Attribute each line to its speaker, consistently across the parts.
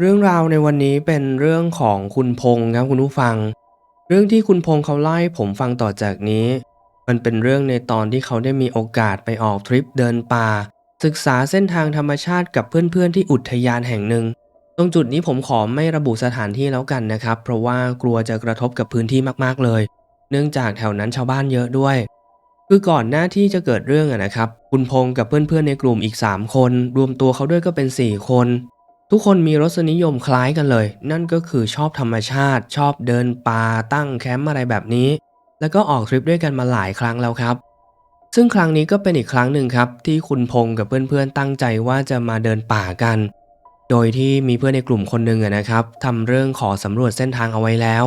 Speaker 1: เรื่องราวในวันนี้เป็นเรื่องของคุณพงษ์ครับคุณผู้ฟัง เรื่องที่คุณพงษ์เขาเล่าให้ผมฟังต่อจากนี้ มันเป็นเรื่องในตอนที่เขาได้มีโอกาสไปออกทริปเดินป่า ศึกษาเส้นทางธรรมชาติกับเพื่อนๆที่อุทยานแห่งหนึ่ง ตรงจุดนี้ผมขอไม่ระบุสถานที่แล้วกันนะครับ เพราะว่ากลัวจะกระทบกับพื้นที่มากๆเลย เนื่องจากแถวนั้นชาวบ้านเยอะด้วย คือก่อนหน้าที่จะเกิดเรื่องอะนะครับ คุณพงษ์กับเพื่อนๆในกลุ่มอีก 3 คน รวมตัวเขาด้วยก็เป็น 4 คน ทุกคนมีรสนิยมคล้ายกันเลย นั่นก็คือชอบธรรมชาติ ชอบเดินป่าตั้งแคมป์อะไรแบบนี้ แล้วก็ออกทริปด้วยกันมาหลายครั้งแล้วครับ ซึ่งครั้งนี้ก็เป็นอีกครั้งหนึ่งครับ ที่คุณพงษ์กับเพื่อนๆตั้งใจว่าจะมาเดินป่ากัน โดยที่มีเพื่อนในกลุ่มคนหนึ่งนะครับทำเรื่องขอสำรวจเส้นทางเอาไว้แล้ว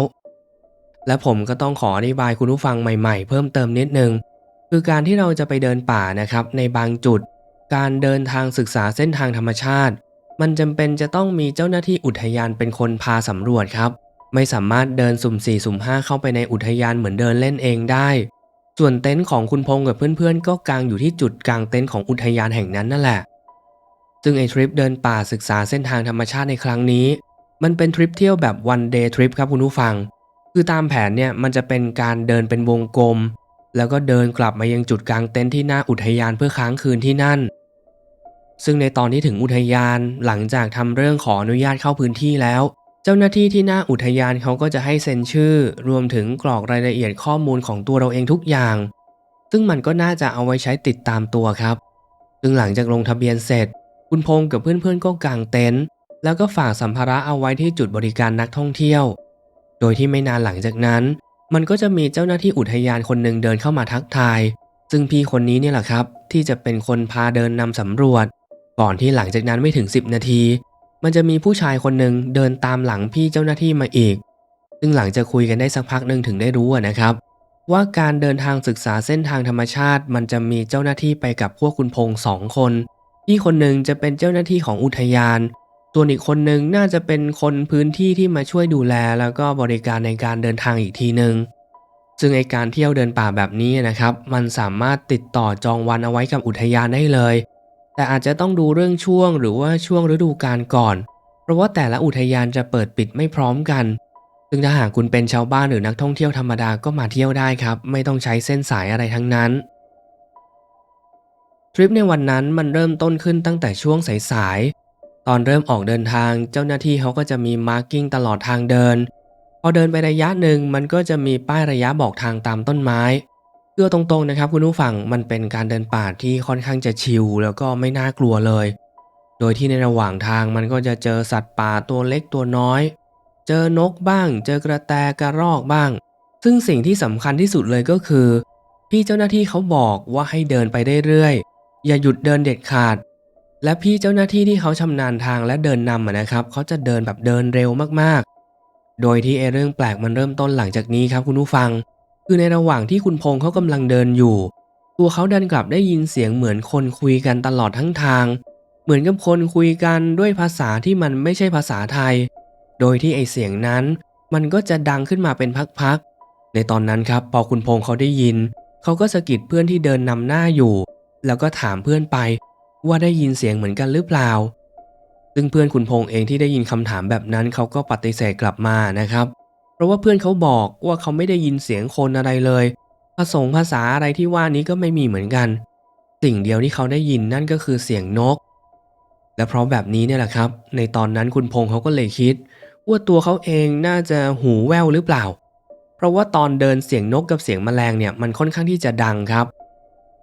Speaker 1: และผมก็ต้องขออธิบายคุณผู้ฟังใหม่ๆ เพิ่มเติมนิดนึงคือการที่เราจะไปเดินป่านะครับในบางจุด การเดินทางศึกษาเส้นทางธรรมชาติ มันจำเป็นจะต้องมีเจ้าหน้าที่อุทยานเป็นคนพาสำรวจครับ ไม่สามารถเดินสุ่มสี่สุ่มห้าเข้าไปในอุทยานเหมือนเดินเล่นเองได้ ส่วนเต็นท์ของคุณพงษ์กับเพื่อนๆ ก็กางอยู่ที่จุดกลางเต็นท์ของอุทยานแห่งนั้นนั่นแหละ ซึ่งไอทริปเดินป่าศึกษาเส้นทางธรรมชาติในครั้งนี้ มันเป็นทริปเที่ยวแบบ one day trip ครับคุณผู้ฟัง คือตามแผนเนี่ยมันจะเป็นการเดินเป็นวงกลม แล้วก็เดินกลับมายังจุดกลางเต็นท์ที่หน้าอุทยานเพื่อค้างคืนที่นั่น ซึ่งในตอนที่ถึงอุทยานหลังจากทำเรื่องขออนุญาตเข้าพื้นที่แล้ว เจ้าหน้าที่ที่หน้าอุทยานเขาก็จะให้เซ็นชื่อ รวมถึงกรอกรายละเอียดข้อมูลของตัวเราเองทุกอย่าง ซึ่งมันก็น่าจะเอาไว้ใช้ติดตามตัวครับ ซึ่งหลังจากลงทะเบียนเสร็จ คุณพงษ์กับเพื่อนๆก็กางเต็นท์แล้วก็ฝากสัมภาระเอาไว้ที่จุดบริการนักท่องเที่ยว โดยที่ไม่นานหลังจากนั้น มันก็จะมีเจ้าหน้าที่อุทยานคนหนึ่งเดินเข้ามาทักทาย ซึ่งพี่คนนี้เนี่ยแหละครับ ที่จะเป็นคนพาเดินนำสำรวจ ก่อนที่หลังจากนั้นไม่ถึง 10 นาที มันจะมีผู้ชายคนหนึ่งเดินตามหลังพี่เจ้าหน้าที่มาอีก ซึ่งหลังจากคุยกันได้สักพักหนึ่งถึงได้รู้นะครับ ว่าการเดินทางศึกษาเส้นทางธรรมชาติ มันจะมีเจ้าหน้าที่ไปกับพวกคุณพงษ์สองคนพี่คนหนึ่งจะเป็นเจ้าหน้าที่ของอุทยานส่วนอีกคนหนึ่งน่าจะเป็นคนพื้นที่ที่มาช่วยดูแล แล้วก็บริการในการเดินทางอีกทีหนึ่งซึ่งไอการเที่ยวเดินป่าแบบนี้นะครับ มันสามารถติดต่อจองวันเอาไว้กับอุทยานได้เลย แต่อาจจะต้องดูเรื่องช่วงหรือว่าช่วงฤดูกาลก่อน เพราะว่าแต่ละอุทยานจะเปิดปิดไม่พร้อมกัน ซึ่งถ้าหากคุณเป็นชาวบ้านหรือนักท่องเที่ยวธรรมดาก็มาเที่ยวได้ครับ ไม่ต้องใช้เส้นสายอะไรทั้งนั้นทริปในวันนั้นมันเริ่มต้นขึ้นตั้งแต่ช่วงสายๆ ตอนเริ่มออกเดินทางเจ้าหน้าที่เขาก็จะมีมาร์กิ้งตลอดทางเดิน พอเดินไประยะหนึ่งมันก็จะมีป้ายระยะบอกทางตามต้นไม้ พื่อตรงๆนะครับคุณผู้ฟังมันเป็นการเดินป่าที่ค่อนข้างจะชิลแล้วก็ไม่น่ากลัวเลย โดยที่ในระหว่างทางมันก็จะเจอสัตว์ป่าตัวเล็กตัวน้อย เจอนกบ้าง เจอกระแตกระรอกบ้าง ซึ่งสิ่งที่สำคัญที่สุดเลยก็คือ พี่เจ้าหน้าที่เขาบอกว่าให้เดินไปเรื่อยๆอย่าหยุดเดินเด็ดขาด และพี่เจ้าหน้าที่ที่เขาชำนาญทางและเดินนำนะครับเขาจะเดินแบบเดินเร็วมากๆ โดยที่ไอเรื่องแปลกมันเริ่มต้นหลังจากนี้ครับคุณผู้ฟัง คือในระหว่างที่คุณพงษ์เขากำลังเดินอยู่ ตัวเขาดันกลับได้ยินเสียงเหมือนคนคุยกันตลอดทั้งทาง เหมือนกับคนคุยกันด้วยภาษาที่มันไม่ใช่ภาษาไทย โดยที่ไอเสียงนั้น มันก็จะดังขึ้นมาเป็นพักๆในตอนนั้นครับพอคุณพงษ์เขาได้ยิน เขาก็สะกิดเพื่อนที่เดินนำหน้าอยู่ แล้วก็ถามเพื่อนไป ว่าได้ยินเสียงเหมือนกันหรือเปล่าซึ่งเพื่อนคุณพงษ์เองที่ได้ยินคำถามแบบนั้นเขาก็ปฏิเสธกลับมานะครับ ราะว่าเพื่อนเขาบอกว่าเขาไม่ได้ยินเสียงคนอะไรเลยภาษงภาษาอะไรที่ว่านี้ก็ไม่มีเหมือนกัน สิ่งเดียวที่เขาได้ยินนั่นก็คือเสียงนก และเพราะแบบนี้เนี่ยแหละครับ ในตอนนั้นคุณพงษ์เขาก็เลยคิด ว่าตัวเขาเองน่าจะหูแว่วหรือเปล่า เพราะว่าตอนเดินเสียงนกกับเสียงแมลงเนี่ยมันค่อนข้างที่จะดังครับ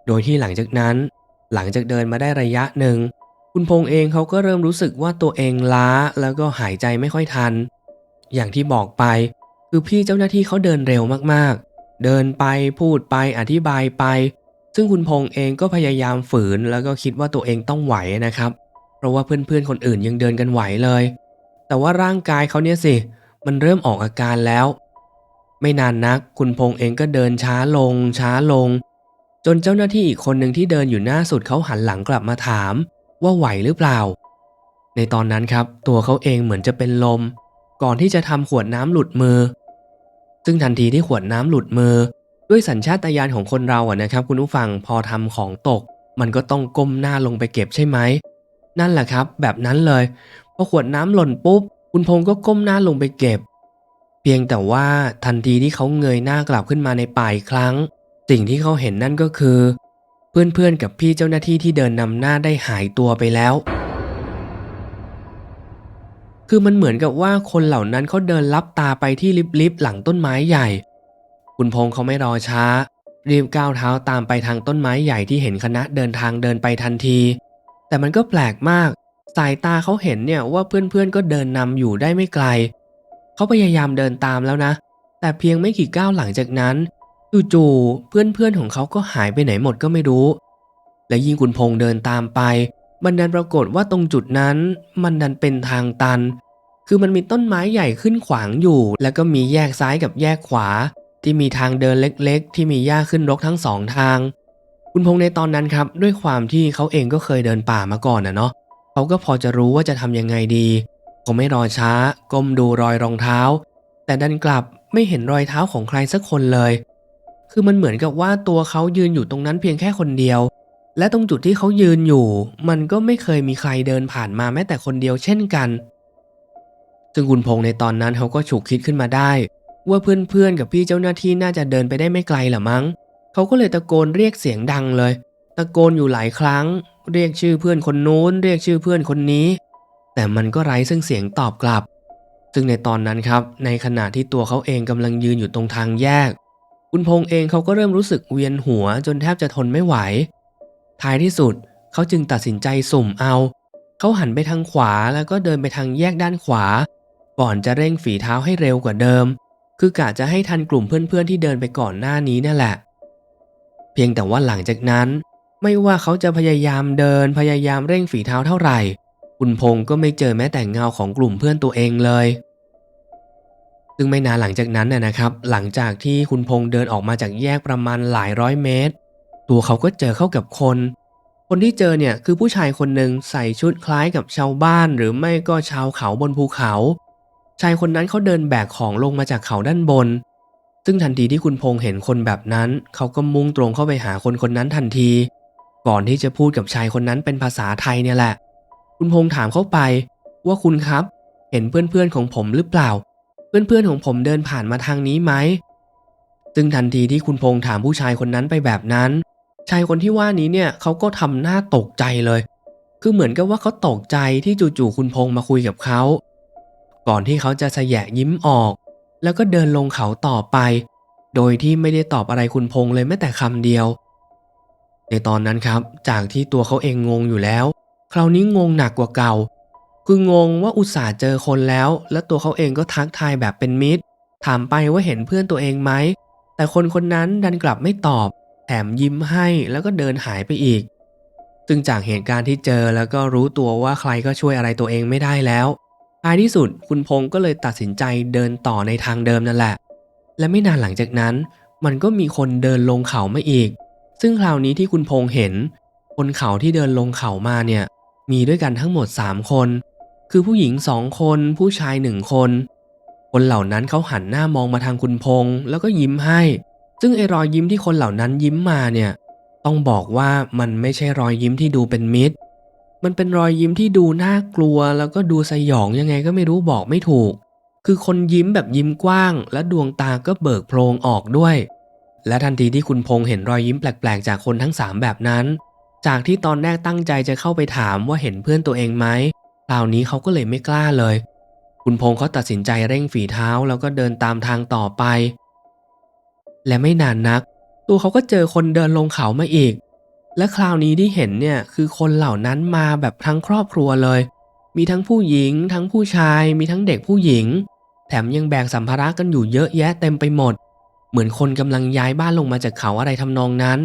Speaker 1: โดยที่หลังจากนั้น หลังจากเดินมาได้ระยะหนึ่งคุณพงษ์เองเขาก็เริ่มรู้สึกว่าตัวเองล้าแล้วก็หายใจไม่ค่อยทัน อย่างที่บอกไป คือพี่เจ้าหน้าที่เขาเดินเร็วมากๆ เดินไปพูดไปอธิบายไป ซึ่งคุณพงษ์เองก็พยายามฝืนแล้วก็คิดว่าตัวเองต้องไหวนะครับ เพราะว่าเพื่อนๆคนอื่นยังเดินกันไหวเลย แต่ว่าร่างกายเขาเนี่ยสิ มันเริ่มออกอาการแล้ว ไม่นานนัก คุณพงษ์เองก็เดินช้าลง ช้าลง จนเจ้าหน้าที่อีกคนหนึ่งที่เดินอยู่หน้าสุดเขาหันหลังกลับมาถาม ว่าไหวหรือเปล่า ในตอนนั้นครับ ตัวเขาเองเหมือนจะเป็นลม ก่อนที่จะทำขวดน้ำหลุดมือ ซึ่งทันทีที่ขวดน้ำหลุดมือ ด้วยสัญชาตญาณของคนเราอะนะครับ คุณผู้ฟังพอทำของตก มันก็ต้องก้มหน้าลงไปเก็บใช่ไหม นั่นแหละครับ แบบนั้นเลย พอขวดน้ำหล่นปุ๊บ คุณพงษ์ก็ก้มหน้าลงไปเก็บ เพียงแต่ว่าทันทีที่เขาเงยหน้ากลับขึ้นมาในป่าอีกครั้ง สิ่งที่เขาเห็นนั่นก็คือ เพื่อนๆกับพี่เจ้าหน้าที่ที่เดินนำหน้าได้หายตัวไปแล้ว คือมันเหมือนกับว่าคนเหล่านั้นเขาเดินลับตาไปที่ลิบๆหลังต้นไม้ใหญ่ คุณพงษ์เขาไม่รอช้า รีบก้าวเท้าตามไปทางต้นไม้ใหญ่ที่เห็นคณะเดินทางเดินไปทันที แต่มันก็แปลกมาก สายตาเขาเห็นเนี่ยว่าเพื่อนๆก็เดินนำอยู่ได้ไม่ไกล เขาพยายามเดินตามแล้วนะ แต่เพียงไม่กี่ก้าวหลังจากนั้นจู่ๆเพื่อนๆของเขาก็หายไปไหนหมดก็ไม่รู้ และยิ่งคุณพงษ์เดินตามไป มันดันปรากฏว่าตรงจุดนั้นมันดันเป็นทางตัน คือมันมีต้นไม้ใหญ่ขึ้นขวางอยู่ แล้วก็มีแยกซ้ายกับแยกขวา ที่มีทางเดินเล็กๆ ที่มีหญ้าขึ้นรกทั้งสองทาง คุณพงษ์ในตอนนั้นครับ ด้วยความที่เขาเองก็เคยเดินป่ามาก่อนนะเนาะเขาก็พอจะรู้ว่าจะทำยังไงดีเขาไม่รอช้า ก้มดูรอยรองเท้า แต่ดันกลับไม่เห็นรอยเท้าของใครสักคนเลย คือมันเหมือนกับว่าตัวเขายืนอยู่ตรงนั้นเพียงแค่คนเดียว และตรงจุดที่เขายืนอยู่ มันก็ไม่เคยมีใครเดินผ่านมาแม้แต่คนเดียวเช่นกัน ซึ่งคุณพงษ์ในตอนนั้นเขาก็ฉุกคิดขึ้นมาได้ ว่าเพื่อนๆกับพี่เจ้าหน้าที่น่าจะเดินไปได้ไม่ไกลหรือมั้ง เขาก็เลยตะโกนเรียกเสียงดังเลย ตะโกนอยู่หลายครั้ง เรียกชื่อเพื่อนคนโน้น เรียกชื่อเพื่อนคนนี้ แต่มันก็ไร้ซึ่งเสียงตอบกลับ ซึ่งในตอนนั้นครับ ในขณะที่ตัวเขาเองกำลังยืนอยู่ตรงทางแยก คุณพงษ์เองเขาก็เริ่มรู้สึกเวียนหัวจนแทบจะทนไม่ไหว ท้ายที่สุด เขาจึงตัดสินใจสุ่มเอา เขาหันไปทางขวาแล้วก็เดินไปทางแยกด้านขวา ก่อนจะเร่งฝีเท้าให้เร็วกว่าเดิม คือกะจะให้ทันกลุ่มเพื่อนๆที่เดินไปก่อนหน้านี้นั่นแหละ เพียงแต่ว่าหลังจากนั้น ไม่ว่าเขาจะพยายามเดินพยายามเร่งฝีเท้าเท่าไหร่ คุณพงษ์ก็ไม่เจอแม้แต่เงาของกลุ่มเพื่อนตัวเองเลยซึ่งไม่นานหลังจากนั้นน่ะนะครับ หลังจากที่คุณพงษ์เดินออกมาจากแยกประมาณหลายร้อยเมตร ตัวเขาก็เจอเข้ากับคน คนที่เจอเนี่ยคือผู้ชายคนหนึ่งใส่ชุดคล้ายกับชาวบ้าน หรือไม่ก็ชาวเขาบนภูเขา ชายคนนั้นเขาเดินแบกของลงมาจากเขาด้านบน ซึ่งทันทีที่คุณพงษ์เห็นคนแบบนั้น เขาก็มุ่งตรงเข้าไปหาคนคนนั้นทันที ก่อนที่จะพูดกับชายคนนั้นเป็นภาษาไทยเนี่ยแหละ คุณพงษ์ถามเข้าไปว่าคุณครับ เห็นเพื่อนๆของผมหรือเปล่า เพื่อนๆของผมเดินผ่านมาทางนี้ไหมซึ่งทันทีที่คุณพงษ์ถามผู้ชายคนนั้นไปแบบนั้น ชายคนที่ว่านี้เนี่ยเขาก็ทำหน้าตกใจเลย คือเหมือนกับว่าเขาตกใจที่จู่ๆคุณพงษ์มาคุยกับเขา ก่อนที่เขาจะสะแยะยิ้มออก แล้วก็เดินลงเขาต่อไป โดยที่ไม่ได้ตอบอะไรคุณพงษ์เลยแม้แต่คำเดียว ในตอนนั้นครับ จากที่ตัวเขาเองงงอยู่แล้ว คราวนี้งงหนักกว่าเก่า คืองงว่าอุตส่าห์เจอคนแล้ว และตัวเขาเองก็ทักทายแบบเป็นมิตร ถามไปว่าเห็นเพื่อนตัวเองไหมแต่คนคนนั้นดันกลับไม่ตอบ แถมยิ้มให้แล้วก็เดินหายไปอีก ซึ่งจากเหตุการณ์ที่เจอแล้วก็รู้ตัวว่าใครก็ช่วยอะไรตัวเองไม่ได้แล้วท้ายที่สุดคุณพงษ์ก็เลยตัดสินใจเดินต่อในทางเดิมนั่นแหละ และไม่นานหลังจากนั้น มันก็มีคนเดินลงเขามาอีก ซึ่งคราวนี้ที่คุณพงษ์เห็นบนเขาที่เดินลงเขามาเนี่ย มีด้วยกันทั้งหมด 3 คน คือผู้หญิงสองคน ผู้ชายหนึ่งคน คนเหล่านั้นเขาหันหน้ามองมาทางคุณพงษ์แล้วก็ยิ้มให้ ซึ่งไอรอยยิ้มที่คนเหล่านั้นยิ้มมาเนี่ย ต้องบอกว่ามันไม่ใช่รอยยิ้มที่ดูเป็นมิตร มันเป็นรอยยิ้มที่ดูน่ากลัว แล้วก็ดูสยองยังไงก็ไม่รู้บอกไม่ถูก คือคนยิ้มแบบยิ้มกว้าง และดวงตาก็เบิกโพรงออกด้วย และทันทีที่คุณพงษ์เห็นรอยยิ้มแปลกๆ จากคนทั้งสามแบบนั้น จากที่ตอนแรกตั้งใจจะเข้าไปถามว่าเห็นเพื่อนตัวเองไหมคราวนี้เขาก็เลยไม่กล้าเลย คุณพงษ์เขาตัดสินใจเร่งฝีเท้าแล้วก็เดินตามทางต่อไป และไม่นานนัก ตัวเขาก็เจอคนเดินลงเขามาอีก และคราวนี้ที่เห็นเนี่ยคือคนเหล่านั้นมาแบบทั้งครอบครัวเลย มีทั้งผู้หญิง ทั้งผู้ชาย มีทั้งเด็กผู้หญิง แถมยังแบกสัมภาระกันอยู่เยอะแยะเต็มไปหมด เหมือนคนกำลังย้ายบ้านลงมาจากเขาอะไรทำนองนั้น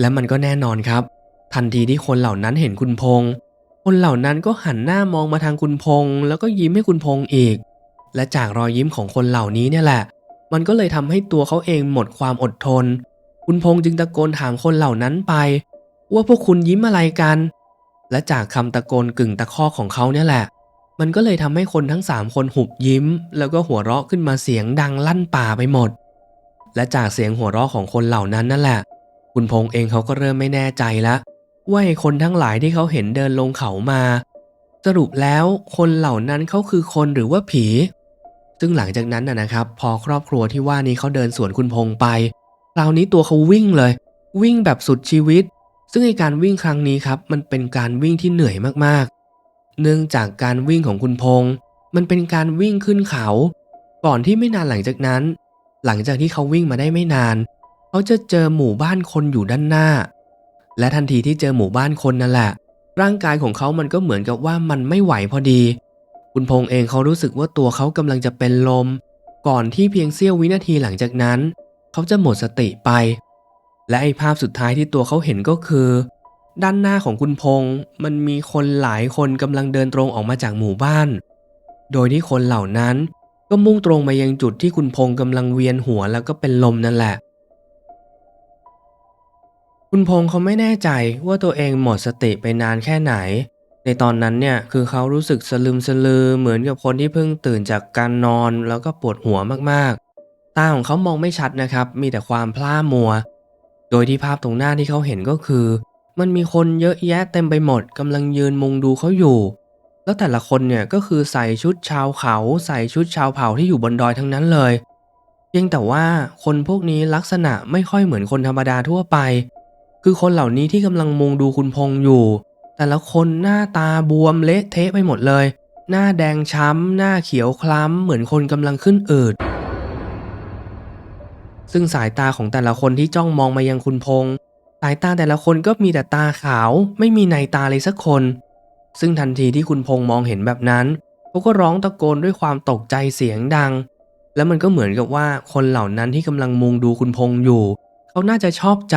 Speaker 1: และมันก็แน่นอนครับ ทันทีที่คนเหล่านั้นเห็นคุณพงษ์คนเหล่านั้นก็หันหน้ามองมาทางคุณพงษ์แล้วก็ยิ้มให้คุณพงษ์อีก และจากรอยยิ้มของคนเหล่านี้เนี่ยแหละ มันก็เลยทำให้ตัวเขาเองหมดความอดทน คุณพงษ์จึงตะโกนถามคนเหล่านั้นไป ว่าพวกคุณยิ้มอะไรกัน และจากคำตะโกนกึ่งตะคอกของเขาเนี่ยแหละ มันก็เลยทำให้คนทั้งสามคนหุบยิ้ม แล้วก็หัวเราะขึ้นมาเสียงดังลั่นป่าไปหมด และจากเสียงหัวเราะของคนเหล่านั้นนั่นแหละ คุณพงษ์เองเขาก็เริ่มไม่แน่ใจล้วว่าไอ้คนทั้งหลายที่เขาเห็นเดินลงเขามา สรุปแล้วคนเหล่านั้นเขาคือคนหรือว่าผี ซึ่งหลังจากนั้นนะครับ พอครอบครัวที่ว่านี้เขาเดินสวนคุณพงษ์ไปคราวนี้ตัวเขาวิ่งเลย วิ่งแบบสุดชีวิต ซึ่งไอการวิ่งครั้งนี้ครับ มันเป็นการวิ่งที่เหนื่อยมากๆ เนื่องจากการวิ่งของคุณพงษ์มันเป็นการวิ่งขึ้นเขา ก่อนที่ไม่นานหลังจากนั้น หลังจากที่เขาวิ่งมาได้ไม่นาน เขาจะเจอหมู่บ้านคนอยู่ด้านหน้า และทันทีที่เจอหมู่บ้านคนนั่นแหละ ร่างกายของเขามันก็เหมือนกับว่ามันไม่ไหวพอดี คุณพงษ์เองเขารู้สึกว่าตัวเขากำลังจะเป็นลม ก่อนที่เพียงเสี้ยววินาทีหลังจากนั้น เขาจะหมดสติไป และไอ้ภาพสุดท้ายที่ตัวเขาเห็นก็คือ ด้านหน้าของคุณพงษ์มันมีคนหลายคนกำลังเดินตรงออกมาจากหมู่บ้าน โดยที่คนเหล่านั้นก็มุ่งตรงมายังจุดที่คุณพงษ์กำลังเวียนหัวแล้วก็เป็นลมนั่นแหละ คุณพงษ์เขาไม่แน่ใจว่าตัวเองหมดสติไปนานแค่ไหน ในตอนนั้นเนี่ยคือเขารู้สึกสลึมสลือเหมือนกับคนที่เพิ่งตื่นจากการนอนแล้วก็ปวดหัวมากๆ ตาของเขามองไม่ชัดนะครับ มีแต่ความพล่ามัว โดยที่ภาพตรงหน้าที่เขาเห็นก็คือ มันมีคนเยอะแยะเต็มไปหมดกำลังยืนมุงดูเขาอยู่ แล้วแต่ละคนเนี่ยก็คือใส่ชุดชาวเขาใส่ชุดชาวเผ่าที่อยู่บนดอยทั้งนั้นเลยเพียงแต่ว่าคนพวกนี้ลักษณะไม่ค่อยเหมือนคนธรรมดาทั่วไป คือคนเหล่านี้ที่กำลังมุงดูคุณพงอยู่ แต่ละคนหน้าตาบวมเละเทะไปหมดเลย หน้าแดงช้ำ หน้าเขียวคล้ำ เหมือนคนกำลังขึ้นอืด ซึ่งสายตาของแต่ละคนที่จ้องมองมายังคุณพงษ์สายตาแต่ละคนก็มีแต่ตาขาว ไม่มีในตาเลยสักคน ซึ่งทันทีที่คุณพงษ์มองเห็นแบบนั้นเขาก็ร้องตะโกนด้วยความตกใจเสียงดัง แล้วมันก็เหมือนกับว่าคนเหล่านั้นที่กำลังมุงดูคุณพงษ์อยู่ เขาน่าจะชอบใจ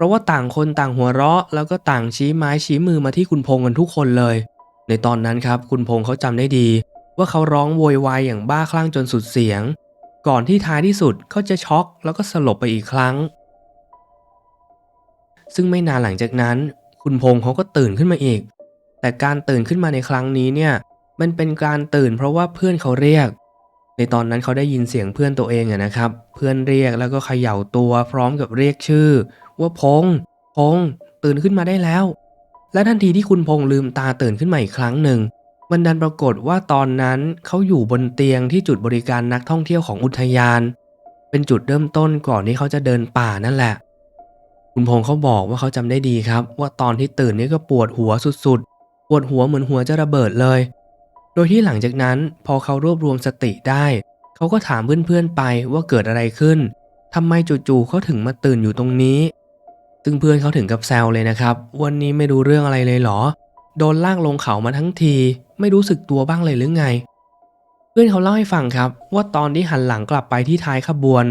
Speaker 1: ราะว่าต่างคนต่างหัวเราะ แล้วก็ต่างชี้ไม้ชี้มือมาที่คุณพงษ์กันทุกคนเลย ในตอนนั้นครับ คุณพงษ์เขาจำได้ดี ว่าเขาร้องโวยวายอย่างบ้าคลั่งจนสุดเสียง ก่อนที่ท้ายที่สุดเขาจะช็อกแล้วก็สลบไปอีกครั้ง ซึ่งไม่นานหลังจากนั้น คุณพงษ์เขาก็ตื่นขึ้นมาอีก แต่การตื่นขึ้นมาในครั้งนี้เนี่ย มันเป็นการตื่นเพราะว่าเพื่อนเขาเรียก ในตอนนั้นเขาได้ยินเสียงเพื่อนตัวเองอะนะครับ เพื่อนเรียกแล้วก็เขย่าตัวพร้อมกับเรียกชื่อ ว่าพงษ์พงษ์ตื่นขึ้นมาได้แล้ว และทันทีที่คุณพงษ์ลืมตาตื่นขึ้นมาอีกครั้งหนึ่ง มันดันปรากฏว่าตอนนั้นเขาอยู่บนเตียงที่จุดบริการนักท่องเที่ยวของอุทยาน เป็นจุดเริ่มต้นก่อนที่เขาจะเดินป่านั่นแหละ คุณพงษ์เขาบอกว่าเขาจำได้ดีครับ ว่าตอนที่ตื่นนี่ก็ปวดหัวสุดๆ ปวดหัวเหมือนหัวจะระเบิดเลย โดยที่หลังจากนั้นพอเขารวบรวมสติได้เขาก็ถามเพื่อนๆไปว่าเกิดอะไรขึ้นทำไมจู่ๆเขาถึงมาตื่นอยู่ตรงนี้ ซึ่งเพื่อนเขาถึงกับแซวเลยนะครับ วันนี้ไม่รู้เรื่องอะไรเลยเหรอ โดนลากลงเขามาทั้งที ไม่รู้สึกตัวบ้างเลยหรือไง เพื่อนเขาเล่าให้ฟังครับ ว่าตอนที่หันหลังกลับไปที่ท้ายขบวน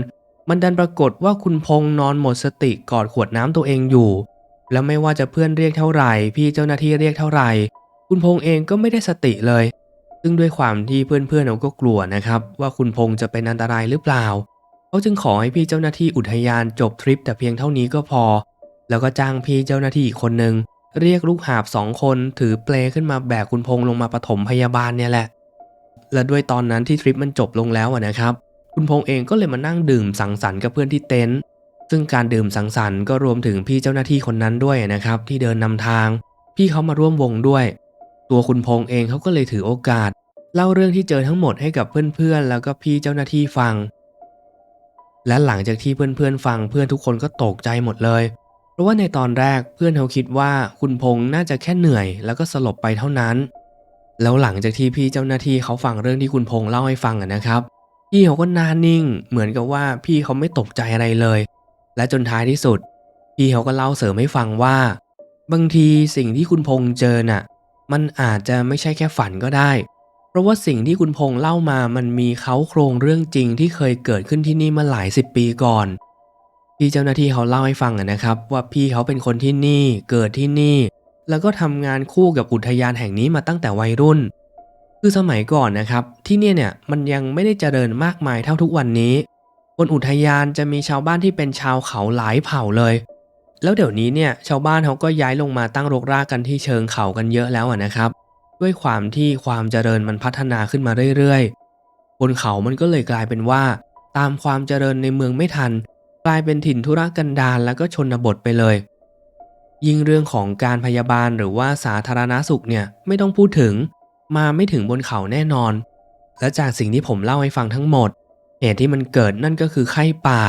Speaker 1: มันดันปรากฏว่าคุณพงษ์นอนหมดสติกอดขวดน้ำตัวเองอยู่ แล้วไม่ว่าจะเพื่อนเรียกเท่าไหร่ พี่เจ้าหน้าที่เรียกเท่าไหร่ คุณพงษ์เองก็ไม่ได้สติเลย ซึ่งด้วยความที่เพื่อนๆเขาก็กลัวนะครับ ว่าคุณพงษ์จะเป็นอันตรายหรือเปล่าเขาจึงขอให้พี่เจ้าหน้าที่อุทยานจบทริปแต่เพียงเท่านี้ก็พอ แล้วก็จ้างพี่เจ้าหน้าที่อีกคนนึง เรียกลูกหาบสองคนถือเปลขึ้นมาแบกคุณพงษ์ลงมาปฐมพยาบาลเนี่ยแหละ และด้วยตอนนั้นที่ทริปมันจบลงแล้วนะครับ คุณพงษ์เองก็เลยมานั่งดื่มสังสรรค์กับเพื่อนที่เต็นท์ซึ่งการดื่มสังสรรค์ก็รวมถึงพี่เจ้าหน้าที่คนนั้นด้วยนะครับ ที่เดินนำทาง พี่เขามาร่วมวงด้วย ตัวคุณพงษ์เองเขาก็เลยถือโอกาส เล่าเรื่องที่เจอทั้งหมดให้กับเพื่อนๆแล้วก็พี่เจ้าหน้าที่ฟัง และหลังจากที่เพื่อนๆฟังเพื่อนทุกคนก็ตกใจหมดเลย ราะว่าในตอนแรกเพื่อนเขาคิดว่าคุณพงษ์น่าจะแค่เหนื่อย แล้วก็สลบไปเท่านั้น แล้วหลังจากที่พี่เจ้าหน้าที่เขาฟังเรื่องที่คุณพงษ์เล่าให้ฟังนะครับพี่เขาก็นานิ่ง เหมือนกับว่าพี่เขาไม่ตกใจอะไรเลย และจนท้ายที่สุด พี่เขาก็เล่าเสริมให้ฟังว่า บางทีสิ่งที่คุณพงษ์เจอน่ะ มันอาจจะไม่ใช่แค่ฝันก็ได้ เพราะว่าสิ่งที่คุณพงษ์เล่ามามันมีเขาโครงเรื่องจริงที่เคยเกิดขึ้นที่นี่มาหลายสิบปีก่อน พี่เจ้าหน้าที่เขาเล่าให้ฟังนะครับ ว่าพี่เขาเป็นคนที่นี่เกิดที่นี่ แล้วก็ทำงานคู่กับอุทยานแห่งนี้มาตั้งแต่วัยรุ่น คือสมัยก่อนนะครับ ที่เนี่ยเนี่ยมันยังไม่ได้เจริญมากมายเท่าทุกวันนี้บนอุทยานจะมีชาวบ้านที่เป็นชาวเขาหลายเผ่าเลย แล้วเดี๋ยวนี้เนี่ยชาวบ้านเขาก็ย้ายลงมาตั้งรกรากกันที่เชิงเขากันเยอะแล้วนะครับ ด้วยความที่ความเจริญมันพัฒนาขึ้นมาเรื่อยๆ บนเขามันก็เลยกลายเป็นว่า ตามความเจริญในเมืองไม่ทัน กลายเป็นถิ่นธุรกันดารแล้วก็ชนบทไปเลย ยิ่งเรื่องของการพยาบาลหรือว่าสาธารณสุขเนี่ยไม่ต้องพูดถึง มาไม่ถึงบนเขาแน่นอน และจากสิ่งที่ผมเล่าให้ฟังทั้งหมด เหตุที่มันเกิดนั่นก็คือไข้ป่า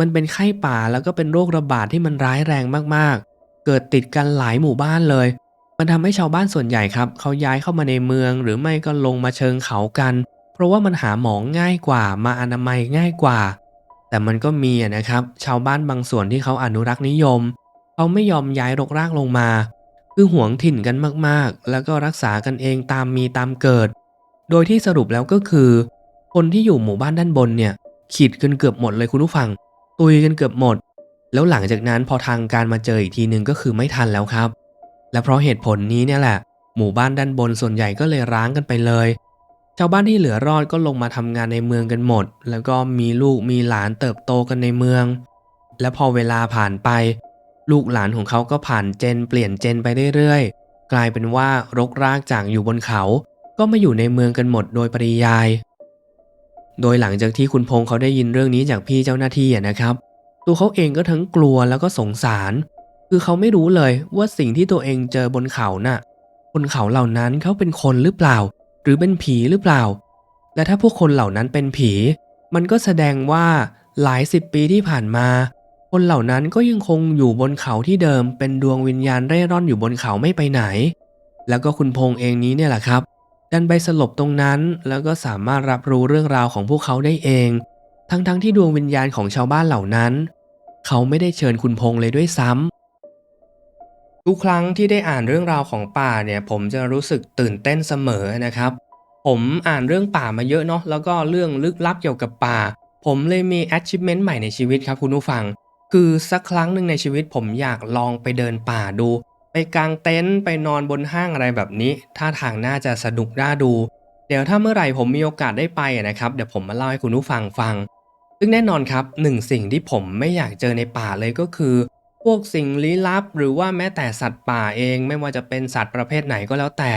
Speaker 1: มันเป็นไข้ป่าแล้วก็เป็นโรคระบาดที่มันร้ายแรงมากๆ เกิดติดกันหลายหมู่บ้านเลย มันทำให้ชาวบ้านส่วนใหญ่ครับ เขาย้ายเข้ามาในเมือง หรือไม่ก็ลงมาเชิงเขากัน เพราะว่ามันหาหมอง่ายกว่า มาอนามัยง่ายกว่า แต่มันก็มีนะครับ ชาวบ้านบางส่วนที่เขาอนุรักษ์นิยม เขาไม่ยอมย้ายรกรากลงมา คือหวงถิ่นกันมากๆ แล้วก็รักษากันเองตามมีตามเกิด โดยที่สรุปแล้วก็คือ คนที่อยู่หมู่บ้านด้านบนเนี่ยขีดกันเกือบหมดเลยคุณผู้ฟัง ตุยกันเกือบหมด แล้วหลังจากนั้นพอทางการมาเจออีกทีนึงก็คือไม่ทันแล้วครับ และเพราะเหตุผลนี้เนี่ยแหละ หมู่บ้านด้านบนส่วนใหญ่ก็เลยร้างกันไปเลย ชาวบ้านที่เหลือรอดก็ลงมาทำงานในเมืองกันหมด แล้วก็มีลูกมีหลานเติบโตกันในเมือง และพอเวลาผ่านไป ลูกหลานของเขาก็ผ่านเจนเปลี่ยนเจนไปเรื่อยๆ กลายเป็นว่ารกรากจากอยู่บนเขา ก็มาอยู่ในเมืองกันหมดโดยปริยาย โดยหลังจากที่คุณพงษ์เขาได้ยินเรื่องนี้จากพี่เจ้าหน้าที่นะครับ ตัวเขาเองก็ทั้งกลัวแล้วก็สงสาร คือเขาไม่รู้เลยว่าสิ่งที่ตัวเองเจอบนเขาน่ะ บนเขาเหล่านั้นเขาเป็นคนหรือเปล่า หรือเป็นผีหรือเปล่า และถ้าพวกคนเหล่านั้นเป็นผี มันก็แสดงว่าหลายสิบปีที่ผ่านมา คนเหล่านั้นก็ยังคงอยู่บนเขาที่เดิม เป็นดวงวิญญาณเร่ร่อนอยู่บนเขาไม่ไปไหน แล้วก็คุณพงษ์เองนี้เนี่ยแหละครับ ดันไปสลบตรงนั้นแล้วก็สามารถรับรู้เรื่องราวของพวกเขาได้เอง ทั้งๆทที่ดวงวิญญาณของชาวบ้านเหล่านั้น เขาไม่ได้เชิญคุณพงษ์เลยด้วยซ้ำ ทุกครั้งที่ได้อ่านเรื่องราวของป่าเนี่ยผมจะรู้สึกตื่นเต้นเสมอนะครับ ผมอ่านเรื่องป่ามาเยอะเนาะแล้วก็เรื่องลึกลับเกี่ยวกับป่า ผมเลยมี achievement ใหม่ในชีวิตครับคุณผู้ฟัง คือสักครั้งหนึ่งในชีวิตผมอยากลองไปเดินป่าดู ไปกางเต็นท์ไปนอนบนห้างอะไรแบบนี้ท่าทางน่าจะสนุกน่าดู เดี๋ยวถ้าเมื่อไหร่ผมมีโอกาสได้ไปนะครับเดี๋ยวผมมาเล่าให้คุณผู้ฟังฟังซึ่งแน่นอนครับหนึ่งสิ่งที่ผมไม่อยากเจอในป่าเลยก็คือ พวกสิ่งลี้ลับ หรือว่าแม้แต่สัตว์ป่าเอง ไม่ว่าจะเป็นสัตว์ประเภทไหนก็แล้วแต่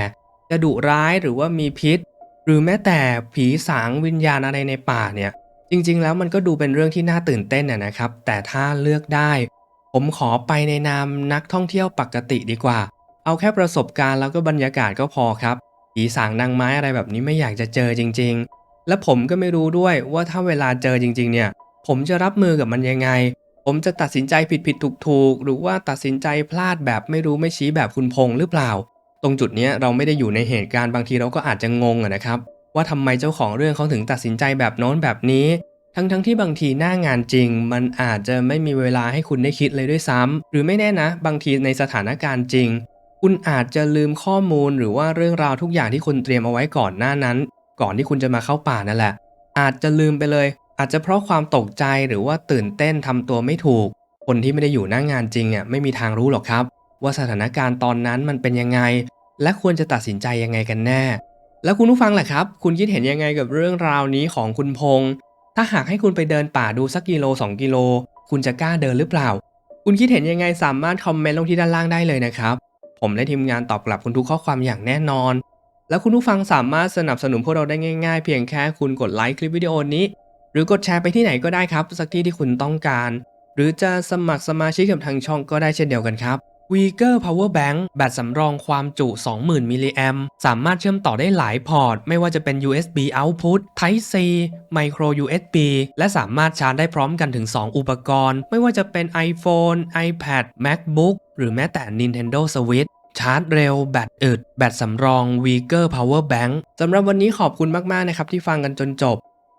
Speaker 1: จะดุร้ายหรือว่ามีพิษ หรือแม้แต่ผีสางวิญญาณอะไรในป่าเนี่ย จริง ๆ แล้วมันก็ดูเป็นเรื่องที่น่าตื่นเต้นนะนะครับ แต่ถ้าเลือกได้ ผมขอไปในนามนักท่องเที่ยวปกติดีกว่า เอาแค่ประสบการณ์แล้วก็บรรยากาศก็พอครับผีสางนางไม้อะไรแบบนี้ไม่อยากจะเจอจริง ๆ และผมก็ไม่รู้ด้วยว่าถ้าเวลาเจอจริง ๆ เนี่ย ผมจะรับมือกับมันยังไง ผมจะตัดสินใจผิดผิดถูกถูกหรือว่าตัดสินใจพลาดแบบไม่รู้ไม่ชี้แบบคุณพงษ์หรือเปล่า ตรงจุดนี้เราไม่ได้อยู่ในเหตุการณ์บางทีเราก็อาจจะงงนะครับ ว่าทำไมเจ้าของเรื่องเขาถึงตัดสินใจแบบโน้นแบบนี้ ทั้งทั้งๆที่บางทีหน้างานจริง มันอาจจะไม่มีเวลาให้คุณได้คิดเลยด้วยซ้ำหรือไม่แน่นะ บางทีในสถานการณ์จริง คุณอาจจะลืมข้อมูลหรือว่าเรื่องราวทุกอย่างที่คุณเตรียมเอาไว้ก่อนหน้านั้น ก่อนที่คุณจะมาเข้าป่านั่นแหละ อาจจะลืมไปเลย อาจจะเพราะความตกใจหรือว่าตื่นเต้นทำตัวไม่ถูก คนที่ไม่ได้อยู่หน้างานจริงอะไม่มีทางรู้หรอกครับ ว่าสถานการณ์ตอนนั้นมันเป็นยังไง และควรจะตัดสินใจยังไงกันแน่ แล้วคุณผู้ฟังล่ะครับ คุณคิดเห็นยังไงกับเรื่องราวนี้ของคุณพงษ์ถ้าหากให้คุณไปเดินป่าดูสักกิโล 2 กิโล คุณจะกล้าเดินหรือเปล่า คุณคิดเห็นยังไงสามารถคอมเมนต์ลงที่ด้านล่างได้เลยนะครับ ผมและทีมงานตอบกลับคุณทุกข้อความอย่างแน่นอน แล้วคุณผู้ฟังสามารถสนับสนุนพวกเราได้ง่าย ๆ เพียงแค่คุณกดไลค์คลิปวิดีโอนี้ หรือกดแชร์ไปที่ไหนก็ได้ครับสักที่ที่คุณต้องการ หรือจะสมัครสมาชิกกับทางช่องก็ได้เช่นเดียวกันครับ w e g e r Power Bank แบตสำรองความจุ 20,000 มิลลิแอมสามารถเชื่อมต่อได้หลายพอร์ต ไม่ว่าจะเป็น USB Output Type C Micro USB และสามารถชาร์จได้พร้อมกันถึง 2 อุปกรณ์ ไม่ว่าจะเป็น iPhone iPad MacBook หรือแม้แต่ Nintendo Switch ชาร์จเร็ว แบตอึด แบตสำรอง w e g e r Power Bank สำหรับวันนี้ขอบคุณมาก ๆ นะครับที่ฟังกันจนจบ